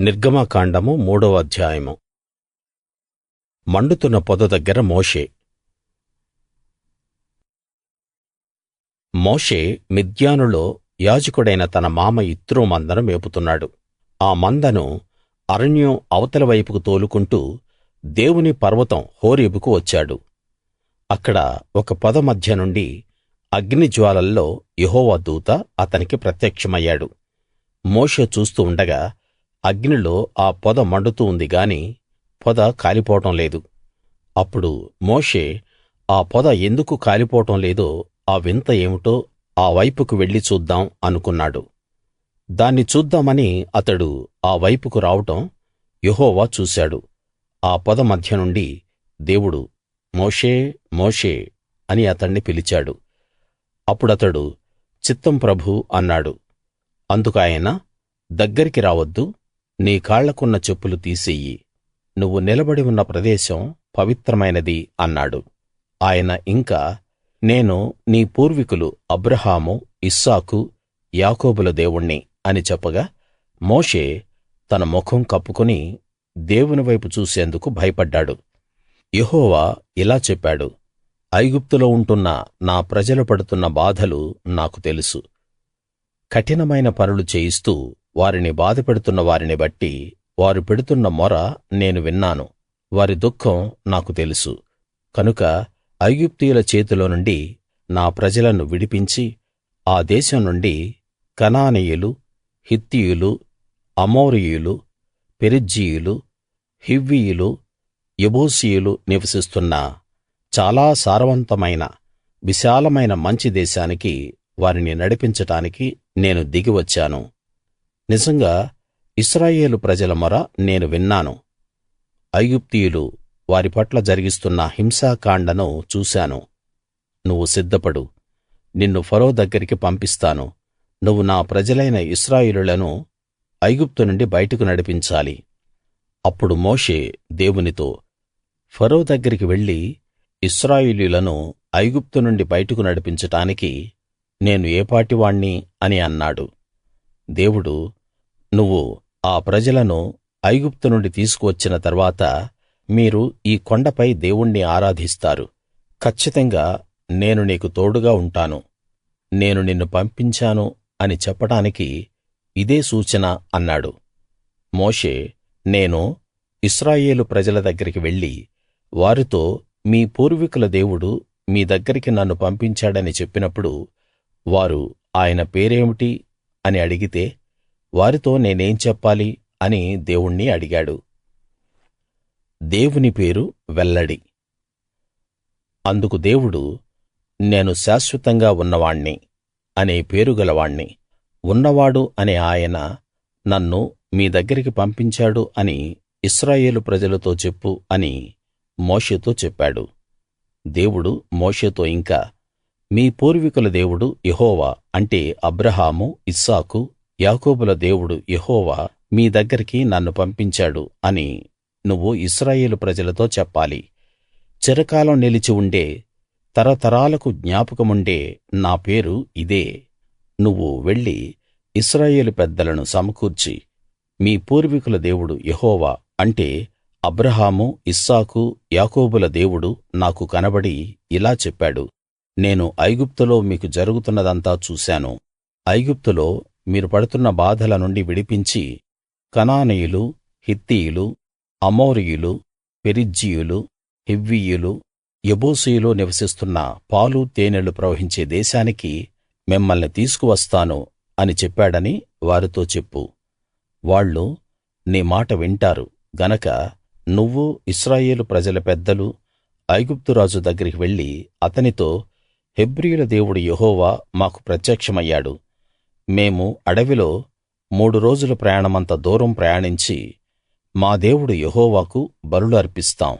నిర్గమకాండము మూడవ అధ్యాయము. మండుతున్న పొద దగ్గర మోషే. మోషే మిద్యానులో యాజకుడైన తన మామ యిత్రో మందను మేపుతున్నాడు. ఆ మందను అరణ్యం అవతలి వైపుకు తోలుకుంటూ దేవుని పర్వతం హోరేబుకు వచ్చాడు. అక్కడ ఒక పొద మధ్య నుండి అగ్నిజ్వాలల్లో యెహోవా దూత అతనికి ప్రత్యక్షమయ్యాడు. మోషే చూస్తూ ఉండగా అగ్నిలో ఆ పొద మండుతూ ఉంది గాని పొద కాలిపోవడం లేదు. అప్పుడు మోషే ఆ పొద ఎందుకు కాలిపోవడం లేదో ఆ వింత ఏమిటో ఆ వైపుకు వెళ్ళి చూద్దాం అనుకున్నాడు. దాన్ని చూద్దామని అతడు ఆ వైపుకు రావడం యెహోవా చూశాడు. ఆ పొద మధ్య నుండి దేవుడు మోషే మోషే అని అతణ్ణి పిలిచాడు. అప్పుడతడు చిత్తం ప్రభూ అన్నాడు. అందుకాయన దగ్గరికి రావద్దు నీ కాళ్ళకున్న చెప్పులు తీసెయ్యి నువ్వు నిలబడి ఉన్న ప్రదేశం పవిత్రమైనది అన్నాడు. ఆయన ఇంకా నేను నీ పూర్వీకులు అబ్రాహాము ఇస్సాకు యాకోబుల దేవుణ్ణి అని చెప్పగా మోషే తన ముఖం కప్పుకుని దేవుని వైపు చూసేందుకు భయపడ్డాడు. యెహోవా ఇలా చెప్పాడు ఐగుప్తులో ఉంటున్న నా ప్రజలు పడుతున్న బాధలు నాకు తెలుసు. కఠినమైన పనులు చేయిస్తూ వారిని బాధపెడుతున్న వారిని బట్టి వారు పెడుతున్న మొర నేను విన్నాను. వారి దుఃఖం నాకు తెలుసు. కనుక ఐగుప్తీయుల చేతిలో నుండి నా ప్రజలను విడిపించి ఆ దేశం నుండి కనానీయులు హిత్తీయులు అమోరీయులు పెరిజ్జీయులు హివ్వీయులు యెబూసీయులు నివసిస్తున్న చాలా సారవంతమైన విశాలమైన మంచి దేశానికి వారిని నడిపించడానికి నేను దిగి వచ్చాను. నిజంగా ఇశ్రాయేలు ప్రజల మొర నేను విన్నాను. ఐగుప్తీయులు వారి పట్ల జరిగిస్తున్న హింసాకాండను చూశాను. నువ్వు సిద్ధపడు. నిన్ను ఫరో దగ్గరికి పంపిస్తాను. నువ్వు నా ప్రజలైన ఇస్రాయిలులను ఐగుప్తు నుండి బయటకు నడిపించాలి. అప్పుడు మోషే దేవునితో ఫరో దగ్గరికి వెళ్ళి ఇశ్రాయేలీయులను ఐగుప్తు నుండి బయటకు నడిపించడానికి నేను ఏపాటివాణ్ణి అని అన్నాడు. దేవుడు నువ్వు ఆ ప్రజలను ఐగుప్తు నుండి తీసుకువచ్చిన తర్వాత మీరు ఈ కొండపై దేవుణ్ణి ఆరాధిస్తారు. కచ్చితంగా నేను నీకు తోడుగా ఉంటాను. నేను నిన్ను పంపించాను అని చెప్పడానికి ఇదే సూచన అన్నాడు. మోషే నేను ఇశ్రాయేలు ప్రజల దగ్గరికి వెళ్ళి వారితో మీ పూర్వీకుల దేవుడు మీ దగ్గరికి నన్ను పంపించాడని చెప్పినప్పుడు వారు ఆయన పేరేమిటి అని అడిగితే వారితో నేనేం చెప్పాలి? అని దేవుణ్ణి అడిగాడు. దేవుని పేరు వెల్లడి. అందుకు దేవుడు నేను శాశ్వతంగా ఉన్నవాణ్ణి అనే పేరు గలవాణ్ణి. ఉన్నవాడు అనే ఆయన నన్ను మీ దగ్గరికి పంపించాడు అని ఇశ్రాయేలు ప్రజలతో చెప్పు అని మోషేతో చెప్పాడు. దేవుడు మోషేతో ఇంకా మీ పూర్వీకుల దేవుడు యెహోవా అంటే అబ్రాహాము ఇస్సాకు యాకోబుల దేవుడు యెహోవా మీ దగ్గరికి నన్ను పంపించాడు అని నువ్వు ఇశ్రాయేలు ప్రజలతో చెప్పాలి. చిరకాలం నిలిచి ఉండే తరతరాలకు జ్ఞాపకముండే నా పేరు ఇదే. నువ్వు వెళ్ళి ఇశ్రాయేలు పెద్దలను సమకూర్చి మీ పూర్వీకుల దేవుడు యెహోవా అంటే అబ్రాహాము ఇస్సాకు యాకోబుల దేవుడు నాకు కనబడి ఇలా చెప్పాడు. నేను ఐగుప్తులో మీకు జరుగుతున్నదంతా చూశాను. ఐగుప్తులో మీరు పడుతున్న బాధల నుండి విడిపించి కనానీయులు హిత్తీయులు అమోరీయులు పెరిజ్జీయులు హివ్వీయులు యెబూసీయులు నివసిస్తున్న పాలు తేనెలు ప్రవహించే దేశానికి మిమ్మల్ని తీసుకువస్తాను అని చెప్పాడని వారితో చెప్పు. వాళ్ళు నీ మాట వింటారు. గనక నువ్వు ఇశ్రాయేలు ప్రజల పెద్దలు ఐగుప్తు రాజు దగ్గరికి వెళ్ళి అతనితో హెబ్రీయుల దేవుడు యెహోవా మాకు ప్రత్యక్షమయ్యాడు. మేము అడవిలో మూడు రోజుల ప్రయాణమంత దూరం ప్రయాణించి మా దేవుడు యెహోవాకు బలులు అర్పిస్తాం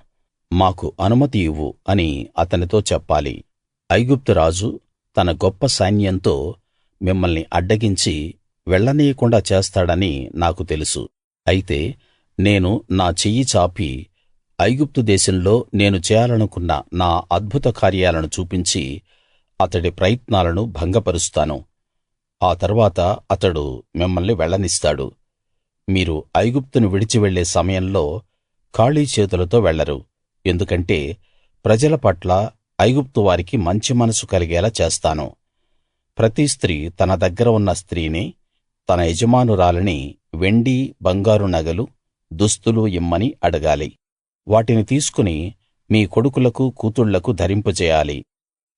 మాకు అనుమతి ఇవ్వు అని అతనితో చెప్పాలి. ఐగుప్తు రాజు తన గొప్ప సైన్యంతో మిమ్మల్ని అడ్డగించి వెళ్ళనీయకుండా చేస్తాడని నాకు తెలుసు. అయితే నేను నా చెయ్యి చాపి ఐగుప్తు దేశంలో నేను చేయాలనుకున్న నా అద్భుత కార్యాలను చూపించి అతడి ప్రయత్నాలను భంగపరుస్తాను. ఆ తరువాత అతడు మిమ్మల్ని వెళ్ళనిస్తాడు. మీరు ఐగుప్తును విడిచి వెళ్ళే సమయంలో ఖాళీ చేతులతో వెళ్ళరు. ఎందుకంటే ప్రజల పట్ల ఐగుప్తు వారికి మంచి మనసు కలిగేలా చేస్తాను. ప్రతి స్త్రీ తన దగ్గర ఉన్న స్త్రీని తన యజమానురాలిని వెండి బంగారు నగలు దుస్తులు ఇమ్మని అడగాలి. వాటిని తీసుకుని మీ కొడుకులకు కూతుళ్ళకు ధరింపజేయాలి.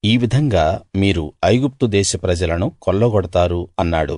ఈ విధంగా మీరు ఐగుప్తు దేశ ప్రజలను కొల్లగొడతారు అన్నాడు.